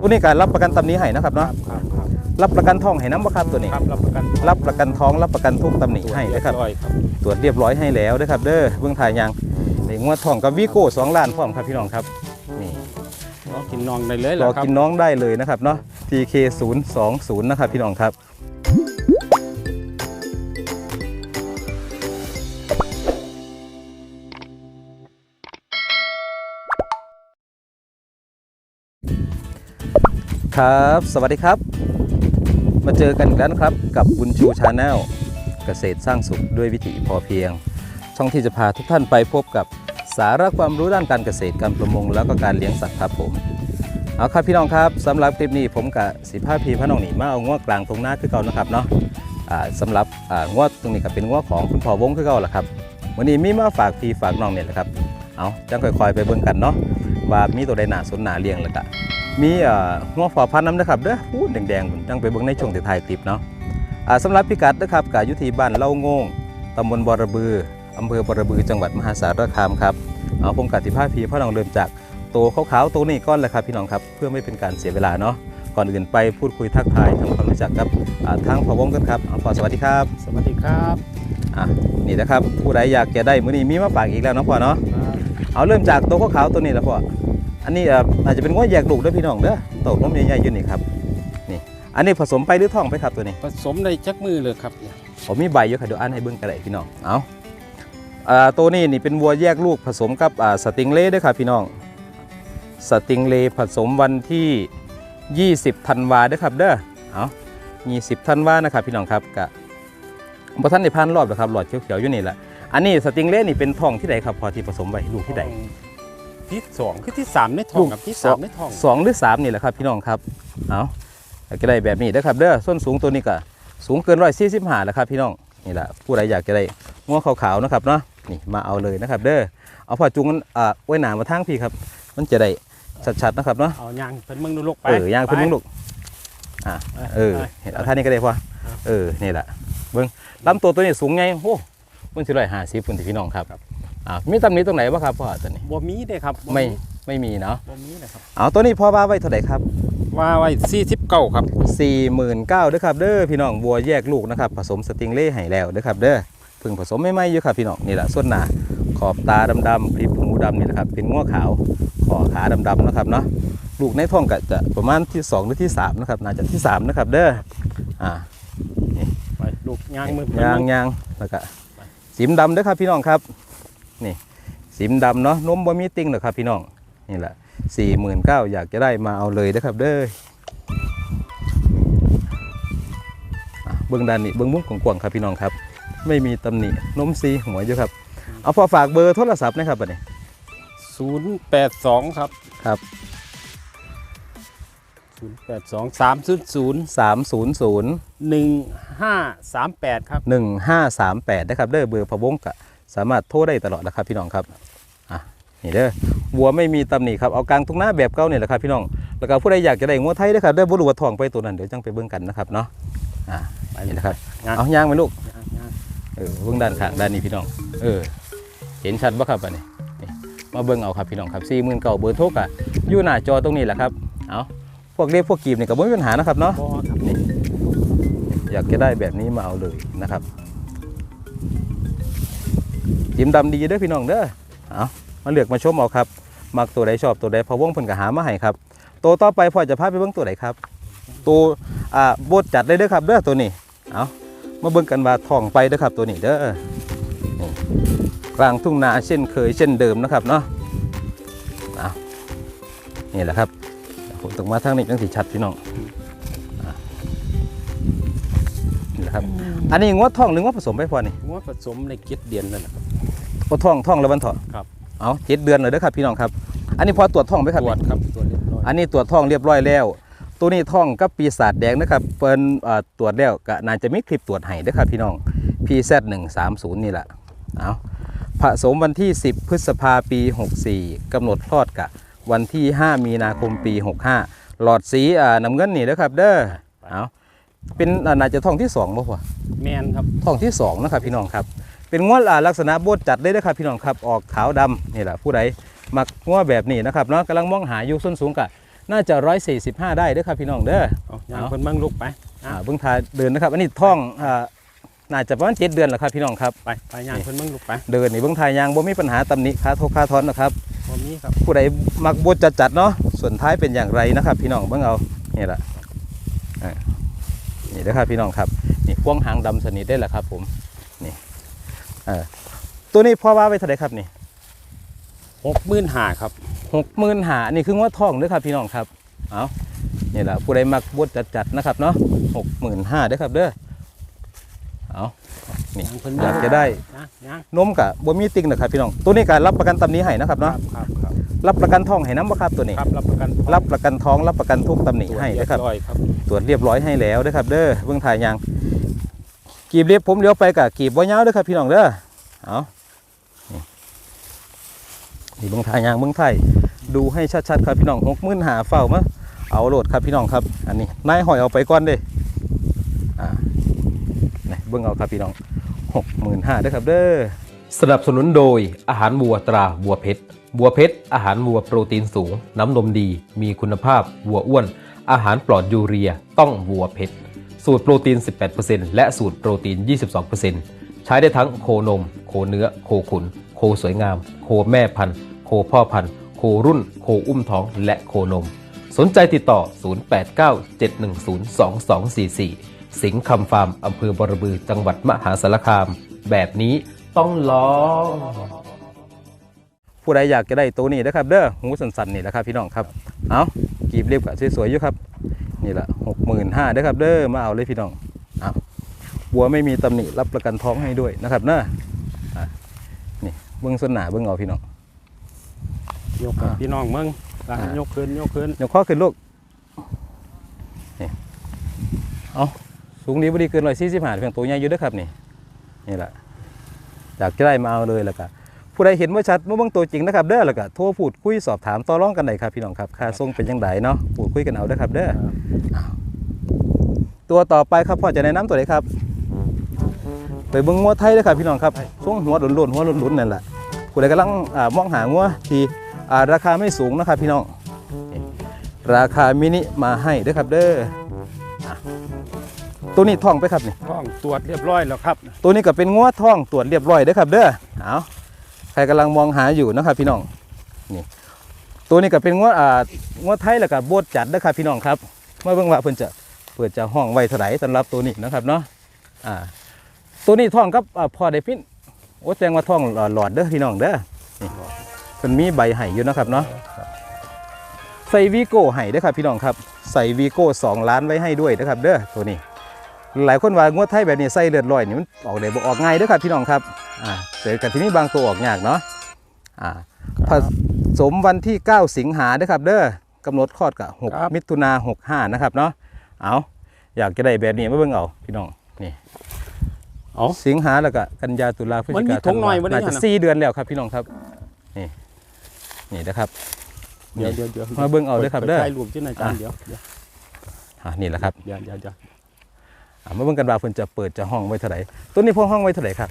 ตัวนี้การรับประกันตำหนี้ให้นะครับคเนาะรับครับครับรับประกันทองให้น้ำบ่ครับตัวนี้ ครับรับประกันรับประกันท้องรับประกันทุกตำหนิให้นะครับเยอยครับตรวจเรียบร้อยให้แล้วนะครับ เด้อเบื้องถ่ายยางในงวดทองกับวีโก้สองล้านพร้อมครับพี่น้องครับนี่รอกินนองได้เลยรแล้อวครับกินน้องได้เลยนะครับเนาะ TK 0 2 0นะครับพี่น้องครับ ครับ สวัสดีครับ มาเจอกันอีกแล้วนะครับ กับบุญชูชาแนลเกษตรสร้างสุขด้วยวิถีพอเพียง ช่องที่จะพาทุกท่านไปพบกับสาระความรู้ด้านการเกษตรการประมง แล้วก็การเลี้ยงสัตว์ครับผมเอาครับพี่น้องครับสำหรับคลิปนี้ผมกับสิภาพีพระน้องหนีมาเอางวกกลางตรงหน้าคือเก่านะครับเนาะสำหรับงวดตรงนี้ก็เป็นงวดของคุณพ่อวงคือเก่าแหละครับวันนี้มีมาฝากพีฝากน้องเนี่ยแหละครับเอาจังค่อยๆไปเบิ่งกันเนาะว่ามีตัวใดหนาสนหนาเลี้ยงแล้วก็ มีเอ่องวพอพันธุ์น้ำนะครับเด้อพูดแดงๆผมจังไปเบิ่งในช่วงท้ายๆคลิปเนาะอ่าสำหรับพิกัดนะครับกับยุทธีบ้านเล่าโง่งตำบลบอระบืออำเภอบอระบือจังหวัดมหาสารคามครับเอาผมกับสิภาพีพระน้องเริ่มจากตัวขาวๆตัวนี้ก้อนเลยครับพี่น้องครับเพื่อไม่เป็นการเสียเวลาเนาะก่อนอื่นไปพูดคุยทักทายทำความรู้จักกับอ่าทางพอวงกันครับอ่าพอสวัสดีครับ สวัสดีครับอะนี่นะครับผู้ใดอยากจะได้มื้อนี้มีมาฝากอีกแล้วเนาะพ่อเนาะเอาเริ่มจากตัวขาวๆตัวนี้แล้วพ่อ อันนี้เอ่ออาจจะเป็นง้อแยกลูกเด้วยพี่น้องเด้อโตกน้มใหญ่ๆอยู่นี่ครับนี่อันนี้ผสมไปหรือท่องไปครับตัวนี้ ผสมในจักมือเลยครับเนี่ยผมมีใบอยู่ค่ะเดี๋ยวอ่านให้เบิ่งกันเลยพี่น้องเอาอ่าตัวนี้นี่เป็นวัวแยกลูกผสมกับอ่าสติงเล่ด้วยครับพี่น้องสติงเลย์ผสมวันที่ 20ธันวาเด้อครับเด้อเอา20ธันวานะครับพี่น้องครับกะบ่ท่านได้พันรอบหรอกครับหลอดเขียวๆอยู่นี่แหละอันนี้สติงเลย์นี่เป็นทองที่ใดครับพอที่ผสมไว้ลูกที่ใด ที่สองคือที่สามในทองกับที่สามในทองสองหรือสามนี่แหละครับพี่น้องครับเอาก็ได้แบบนี้เด้อครับเด้อส้นสูงตัวนี้ก็สูงเกินร้อยสี่สิบห้าแล้วครับพี่น้องนี่แหละผู้ใดอยากจะได้ง้อขาวๆนะครับเนาะนี่มาเอาเลยนะครับ เด้อเอาพอจุงมันอ่าไว้หนามาทางพี่ครับ มันจะได้ชัดๆนะครับเนาะเอายางเป็นมึงดูลูกไปเออย่างเพิ่นมึงลูกอะไปเออไปเห็นเอาท่านี้ก็ได้พอเออนี่แหละเบิ้งลำตัวตัวนี้สูงไงโอ้มันสิร้อยห้าสิบคุณพี่น้องครับ อ่ามีตำหนี้ตรงไหนบ้างครับพ่อตัวนี้บ่มีเด้ครับบ่ไม่ไม่มีเนาะบ่มีเลยครับเอาตัวนี้พ่อว่าไว้เท่าไหร่ครับว่าไว้สี่สิบเก้าครับสี่หมื่นเก้าเด้อครับเด้อพี่น้องวัวแยกลูกนะครับ ผสมสติงเล่ให้แล้วเด้อครับเด้อเพิ่งผสมไม่ไม่ๆอยู่ครับพี่น้องนี่แหละส่วนหน้าขอบตาดำๆพริบหูดำนี่แหละครับเป็นง้อขาวคอขาดำๆนะครับเนาะลูกในท้องก็จะประมาณที่สองหรือที่สามนะครับน่าจะที่สามนะครับเด้ออ่าไปลูกยางมือยางยางแล้วก็สีมดำเด้วยครับพี่น้องครับ นี่สีมดำเนาะนมบ่มีติ่งหรอกครับพี่น้องนี่แหละสี่หมื่นเก้าอยากจะได้มาเอาเลยนะครับเด้ออะเบื้องด้านนี้เบื้องมุมกว้างๆครับพี่น้องครับ ไม่มีตำหนินมซีหัวอยู่ครับเอาพอฝากเบอร์โทรศัพท์นะครับบัดนี้ศูนย์แปดสองครับครับศูนย์แปดสองสามศูนย์ศูนย์สามศูนย์ศูนย์หนึ่งห้าสามแปดครับหนึ่งห้าสามแปดนะครับเด้อเบอร์พะวงกะ สามารถโทรได้ตลอดนะครับพี่น้องครับอะนี่เด้อวัวไม่มีตำหนิครับเอากลางทุ่งนาแบบเก่าเนี่ยแหละครับพี่น้องแล้วก็ผู้ใดอยากจะได้งัวไทยเด้อครับเด้อบ่รู้ว่าทองไปตัวนั้นเดี๋ยวจังไปเบิ่งกันนะครับเนาะอะไปนี่นะครับยางเอาย่างไปลูกยางยางเออเบิ่งด้านข้างด้านนี้พี่น้อง เออ เห็นชัดบ่ครับอันนี้นี่มาเบิ่งเอาครับพี่น้องครับสี่หมื่นเก่าเบอร์โทรกะอยู่หน้าจอตรงนี้แหละครับเอาพวกเล็กพวกกีบนี่ก็บ่มีปัญหานะครับเนาะบ่ครับอยากจะได้แบบนี้มาเอาเลยนะครับ จิ้มดำดีเด้อพี่น้องเด้อเอามาเลือกมาชมเอาครับมักตัวใดชอบตัวใดพอวงเพิ่นก็หามาให้ครับตัวต่อไปพ่อจะพาไปเบิ่งตัวไหนครับ ตัวอ่าบดจัดเลยเด้อครับเด้อตัวนี้เอามาเบิ่งกันว่าท่องไปเด้อครับตัวนี้เด้อนี่กลางทุ่งนาเช่นเคยเช่นเดิมนะครับเนาะเอานี่แหละครับผมต้องมาทางนี้จังสิชัดพี่น้องนี่แหละครับ อันนี้งวดทองหรืองวดผสมไปพอนี่งัวผสมในเก็ดเดียนนั่นแหละครับ งวดทองทองแล้ววันเถอะครับ เอาเจ็ดเดือนเลยเด้อครับพี่น้องครับ อันนี้พอตรวจทองไหมครับตรวจครับตรวจเรียบร้อยอันนี้ตรวจทองเรียบร้อยแล้ว ตัวนี้ทองกับปีศาจแดงนะครับเปิ้นเอ่อตรวจแล้วก็น่าจะมีคลิปตรวจให้เด้อครับพี่น้อง PZ 130 นี่แหละเอาผสมวันที่ 10 พฤษภาปี 64กำหนดคลอดกะวันที่ 5 มีนาคมปี 65 หลอดสีอ่าน้ำเงินนี่เด้อครับเด้อเอา เป็นอ่าน่าจะทองที่สองบ่พอแมนครับท้องที่สองนะครับพี่น้องครับ เป็นง้วอ่าลักษณะโบดจัดเลยนะครับพี่น้องครับออกขาวดำนี่แหละผู้ใดมักง้วแบบนี้นะครับเนาะกำลังมองหาอยู่ส้นสูงกะน่าจะ145ได้เด้อครับพี่น้องเด้อเอาย่างเอาเพิ่นเบิ่งลูกไปอ่าเบิ่งทาเดินนะครับอันนี้ท้องอ่าน่าจะประมาณ7เดือนแล้วครับพี่น้องครับไปไปย่างเพิ่นเบิ่งลูกไปเดินนี่เบิ่งทายยางบ่มีปัญหาตำหนิคาโทคาทอนนะครับบ่มีครับผู้ใดมักบดจัดๆเนาะส่วนท้ายเป็นอย่างไรนะครับ พี่น้องเบิ่งเอานี่แหละอ่า นี่นะครับพี่น้องครับนี่พ่วงหางดำสนิทได้แหละครับ ผมนี่เออตัวนี้พ่อว่าไว้เท่าไหร่ครับนี่65,000ครับหกหมื่นหานี่คือว่าทองเด้อครับพี่น้องครับเอานี่แหละผู้ใดมักบดจัดๆนะครับเนาะหกหมื่นห้าเด้อครับเด้อเอานี่ย่างเพิ่นอยากจะได้ย่างย่างนมกะบ่มีติ่งนะครับพี่น้อง ตัวนี้การรับประกันตำหนี้ให้นะครับครัเนาะบครับครับรับประกันทองให้น้ำบ่ครับตัวนี้ครับรับประกันรับประกันท้องรับประกันทุกตำหนิตรวจให้เรียนะครับร้อยครับ ตรวจเรียบร้อยให้แล้วนะครับ เด้อเบื้องถ่ายยางกีบเรียบผมเลี้ยวไปกับกีบบ่ยาวเด้อครับพี่น้องเด้อเอานี่เบื้องถ่ายยางเบื้องถ่ายดูให้ชัดๆครับพี่น้องหกหมื่นหาเฝ้ามาเอาโหลดครับพี่น้องครับ อันนี้นายหอยเอาไปก่อนเด้อ่านี่เบื้องเอาครับพี่น้องหกหมื่นห้าเด้อครับเด้อสนับสนุนโดยอาหารวัวตราวัวเพชรวัวเพชรอาหารวัวโปรตีนสูง น้ำนมดี มีคุณภาพวัวอ้วน อาหารปลอดยูเรียต้องวัวเพชรสูตรโปรตีน 18%และสูตรโปรตีน 22%ใช้ได้ทั้งโคนม โคเนื้อ โคขุน โคสวยงาม โคแม่พันธุ์ โคพ่อพันธุ์ โครุ่น โคอุ้มท้อง และโคนม สนใจติดต่อ 0897102244 สิงห์คำฟาร์มอำเภอบรบือจังหวัดมหาสารคาม แบบนี้ต้องลองผู้ใดอยากจะได้ตัวนี้นะครับ เด้อหูสันๆนี่แหละครับพี่น้องครับ เอา กีบเรียบกับสวยๆอยู่ครับ นี่แหละหกหมื่นห้าเด้อครับ เด้อมาเอาเลยพี่น้องเอาบัวไม่มีตำหนิรับประกันท้องให้ด้วยนะครับเนอะอะนี่เบื้องส้นหนาเบื้องเอาพี่น้องยกกับอ่าพี่น้องเมืองอะอ่ายยกขึ้นยกขึ้นเดี๋ยวข้อขึ้นลูกนี่เอาสูงดีบ่ดีเกินร้อยสี่สิบห้าเพียงตัวใหญ่อยู่เด้อครับนี่นี่แหละอยากจะได้มาเอาเลยแล้วก็ ผู้ใดเห็นว่าชัดมาเบิ่งตัวจริงนะครับเด้อแล้วก็โทรพูดคุยสอบถามต่อรองกันได้ครับพี่น้องครับค่าส่งเป็นยังไงเนาะพูดคุยกันเอาเด้อครับเด้อตัวต่อไปครับพ่อจะแนะนำตัวไหนครับ ไปเบิ่งงัวไทยเลยครับพี่น้องครับช่วงหัวหลุนๆหัวหลุนๆนั่นแหละผู้ใดกำลังอ่ามองหางัวที่อ่าราคาไม่สูงนะครับพี่น้องนี่ราคามินิมาให้เด้อครับเด้ออะตัวนี้ท่องไปครับนี่ท้องตรวจเรียบร้อยแล้วครับ ตัวนี้ก็เป็นงัวท่องตรวจเรียบร้อยเด้อครับเด้อเอาใค รกำลังมองหาอยู่นะครับพี่น้องนี่ตัวนี้ก็เป็นงัวอ่างัวไทยแล้วก็โบดจัดเด้อครับพี่น้องครับมาเบิ่งว่าเพิ่นจะเปิดจะห้องไว้เท่าไหร่สำหรับตัวนี้นะครับเนาะอ่าตัวนี้ท่องกับอพอได้พินโอ้แสดงว่าท่องหลอดเด้อพี่น้องเด้อนี่เพิ่นมีใบไห้อยู่นะครับเนาะใส่วีโก้ไห้เด้อครับพี่น้องครับ ใส่วีโก้สองล้านไว้ให้ด้วยนะครับเด้อตัวนี้ หลายคนว่างวดไทยแบบนี้ใส่เลือดลอยนี่มันออกได้บ่ออกง่ายเด้อครับพี่น้องครับอ่าแต่กันที่นี่บางตัวออกยากเนาะอ่าผสมวันที่ 9 สิงหาเด้อครับเด้อกำหนดคลอดกับครับ 6มิถุนา65นะครับเนาะเอาอยากจะได้แบบนี้มาเบิ่งเอาพี่น้องนี่เอา สิงหาแล้วก็กันยาตุลาพฤศมันจิมีกาถุงหน่อยบ่ได้น่าจะหั่นน่ะ สี่เดือนแล้วครับพี่น้องครับนี่นี่นะครับ เดี๋ยวเดี๋ยวเดี๋ยวมาเบิ่งเอาเด้อครับเด้อไปถ่ายรูปที่ไหนจานเดี๋ยวเดี๋ยวอ่านี่แหละครับ เดี๋ยวเดี๋ยวเดี๋ยวอ่า มาเบิ่งกันว่าเพิ่นจะเปิดจะห้องไว้เท่าไหร่ตัวนี้พวกห้องไว้เท่าไหร่ครับ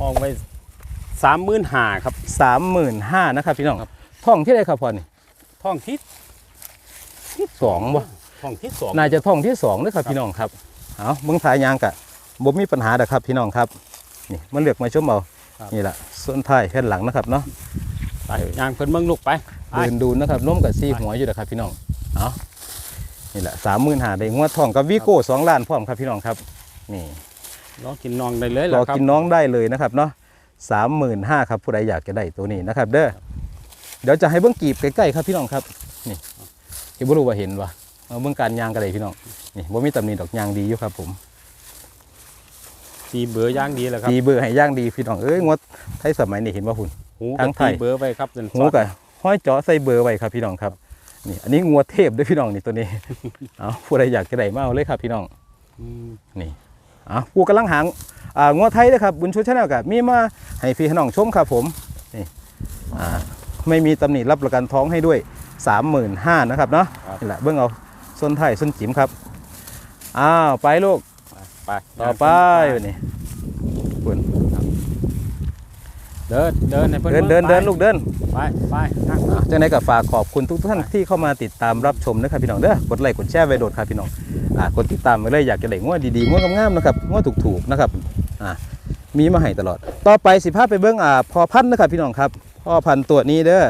ห้องไว้สามหมื่นห้าครับสามหมื่นห้านะครับพี่น้องท่องที่ใดครับพ่อนี่ท้องที่สองบ่ท้องที่สองน่าจะท่องที่สองนะครับพี่น้องครับเอาเมืองทายยางกะบ่มีปัญหาเด้อครับพี่น้องครับนี่มันเลือกมาชมเอานี่แหละส่วนท้ายแค่หลังนะครับเนาะไปย่างเพิ่นเมืองลูกไปไปเดินดูนะครับน้มกับซี่หัวอยู่นะครับพี่น้องเอา นี่แหละสามหมื่นหาได้งวดทองกับวีโก้สองล้านพร้อมครับพี่น้องครับนี่รอกินน้องได้เลยรแล้อวครับกินน้องได้เลยนะครับเนาะสามหมื่นห้าครับผู้ใดอยากจะได้ตัวนี้นะครับ เด้อเดี๋ยวจะให้เบิ้งกีบใกล้ๆครับพี่น้องครับนี่ที่บ่รู้ว่าเห็นวะเอาเบิ้งการยางกันเลยพี่น้องนี่บ่มีตำหนิดอกยางดีอยู่ครับ ผมตีเบอร์ย่างดีแล้วครับตีเบอร์ให้ย่างดีพี่น้องเอ้ยงวดไทยสมัยนี้เห็นว่าหุ่นหูทั้กับงไทตียเบอร์ไว้ครับจนหูกับห้อยเจาะใส่เบอร์ไว้ครับพี่น้องครับ นี่อันนี้งัวเทพด้วยพี่น้องนี่ตัวนี้เอาผู้ใดอยากจะได้มาเอาเลยครับพี่น้องอืมนี่อะกูกำลังหางอ่างัวไทยนะครับบุญชูชาแนลกับมีมาให้พี่น้องชมครับผมนี่อ่าไม่มีตำหนิรับประกันท้องให้ด้วย 35,000นะครับเนาะนี่แหละเบื้องเอาส้นไทยส้นจิ๋มครับอ้าวไปลูกไปต่อไปวันนี้คุณ เดินเดินให้เพิ่นเดินเดินบิ่งเดินลูกเดินไปไปนั่งอะจังไดก็ฝากขอบคุณทุกท่านที่เข้ามาติดตามรับชมนะครับพี่น้องเด้อกดไลค์กดแชร์ไว้โดดครับพี่น้องอ่ากดติดตามไว้เลยอยากจะได้งวดดีๆงวดงามๆนะครับงวดถูกๆนะครับอ่ามีมาให้ตลอด ต่อไปสิพาไปเบิ่งอ่าพอพันธุ์นะครับพี่น้องครับพ่อพันธุ์ตัวนี้เด้อ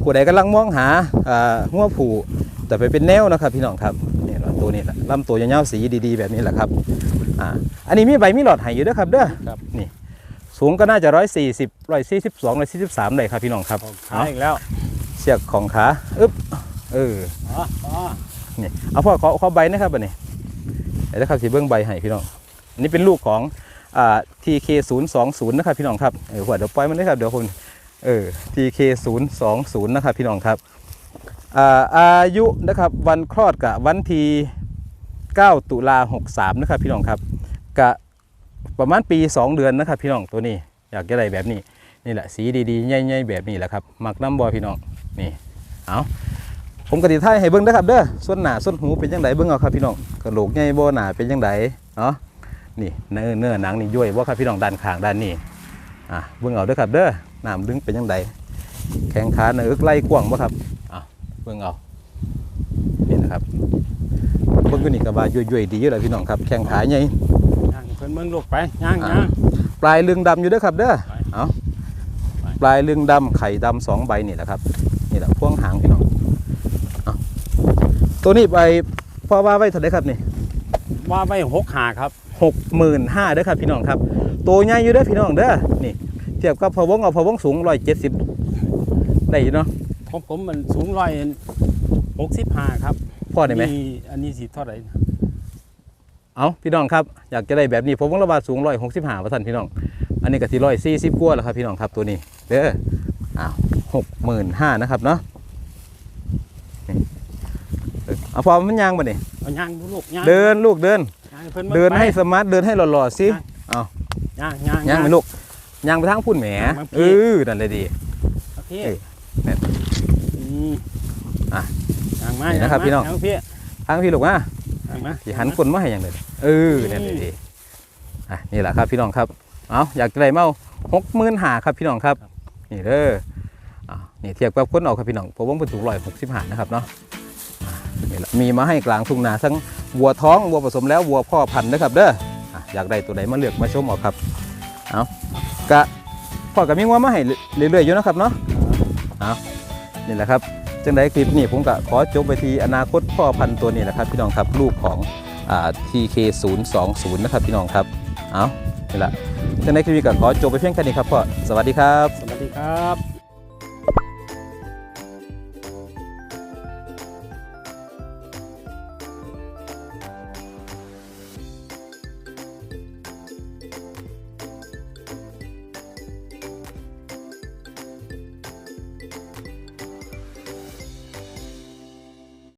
ผู้ใดกำลังมองหาอ่างวดผูแต่ไปเป็นแนวนะครับพี่น้องครับนี่ล่ะตัวนี้แหละลำตัวยาวๆสีดีๆ แบบนี้แหละครับอ่าอันนี้มีใบมีหลอดให้อยู่เด้อครับเด้อครับนี่ สูงก็น่าจะร้อยสี่สิบร้อยสี่สิบสองร้อยสี่สิบสามเลยครับพี่น้องครับขายอีกแล้วเชือกของขาอึ๊บเอออ๋ออ๋อนี่เอาพ่อขอขอใบนะครับบัดนี้เดี๋ยวนะครับสีเบื้องใบให้พี่น้องอันนี้เป็นลูกของอ่า TK 0 2 0นะครับพี่น้องครับเออหัวเดี๋ยวปล่อยมันเลยครับเดี๋ยวคุณเออ TK 0 2 0นะครับพี่น้องครับอ่าอายุนะครับวันคลอดกับวันที่9ตุลา63นะครับพี่น้องครับกะ ประมาณปี 2 เดือนนะครับพี่น้องตัวนี้อยากจะได้แบบนี้นี่แหละสีดีๆใหญ่ๆแบบนี้แหละครับมักน้ำบอพี่น้องนี่เอาผมกติท้ายให้เบิ้งนะครับเด้อส่วนหนาส่วนหูเป็นยังไงเบิ้งเอาครับพี่น้องกระโหลกใหญ่บ่หนาเป็นยังไงเนาะนี่เนื้อเนื้อหนังนี่ย่อยบ่าครับพี่น้องด้านข้างด้านนี้อะเบิ้งเอาเด้อครับเด้อหน้ำดึงเป็นยังไงแข้งขาเนื้ออึกไล่กว้างบ่ครับอะเบิ้งเอานี่นะครับเบิ้งก็นี่ก็ว่าย่อยๆดีอยู่แล้วพี่น้องครับแข้งขาใหญ่ง เพิ่นเบิ่งลูกไปย่างอ่าย่างปลายเรืองดำอยู่เด้อครับเด้อไปเอาไปปลายเรืองดำไข่ดำสองใบนี่แหละครับนี่แหละพ่วงหางพี่น้องเอาตัวนี้ใบพ่อว่าไว้เท่าไหรครับนี่ว่าไว้หกหาครับหกหมื่นห้าเด้อครับพี่น้องครับ ตัวใหญ่อยู่เด้อพี่น้องเด้อนี่เทียบกับพะวงเอาพะวงสูงร้อยเจ็ดสิบได้อยู่เนาะผมผมมันสูงร้อยหกสิบห้าครับพ่อได้ไหมนี่อันนี้สิเท่าไหร่นะ เอาพี่น้องครับอยากจะได้แบบนี้พะวงระบาดสูงร้อยหกสิบห้าท่านพี่น้อง อันนี้ก็ที่ร้อยสี่สิบกว่าแล้วครับพี่น้องครับตัวนี้เด้ออ้าวหกหมื่นห้านะครับเนาะนี่เออเอาพอมันยางมาเนี่ยเอาย่างดูลูกย่างเดินลูกเดินย่างให้เพิ่นบิ่งเดินไปให้สมาร์ทเดินให้หล่อๆสิย่างย่างย่างไปลูกย่างไปทางพุ่นแหมย่างมาพี่เออนั่นเลยดีโอเคเอ้ยเนี่ยอืมอะย่างมานี่นะครับย่ามาพี่น้องย่างพี่ทางพี่ลูกมาย่างมา ที่หันคนมาให้อย่างเดียวเออนั่นเลยดีอะนี่แหละครับพี่น้องครับเอาอยากจะได้เมาหกหมื่นหาครับพี่น้องครับ นี่เด้ออะนี่เทียบกับคนออกครับพี่น้องผมว่าเป็นถูกร้อยหกสิบห้านะครับเนาะอะนี่แหละมีมาให้กลางทุ่งนาทั้งวัวท้องวัวผสมแล้ววัวพ่อพันธุ์นะครับเด้ออะอยากได้ตัวไหนมาเลือกมาชมเอาครับเอากะพ่อกับมีงัวมาให้เรื่อยๆอยู่นะครับเนาะเอานี่แหละครับ จังไดคลิปนี้ผมก็ขอจบไปที่อนาคตพ่อพันธุ์ตัวนี้นะครับ พี่น้องครับลูกของอ่า TK 0 2 0 นะครับพี่น้องครับเอานี่แหละจังไดคลิปนี้ก็ขอจบไปเพียงแค่นี้ครับพ่อสวัสดีครับ สวัสดีครับ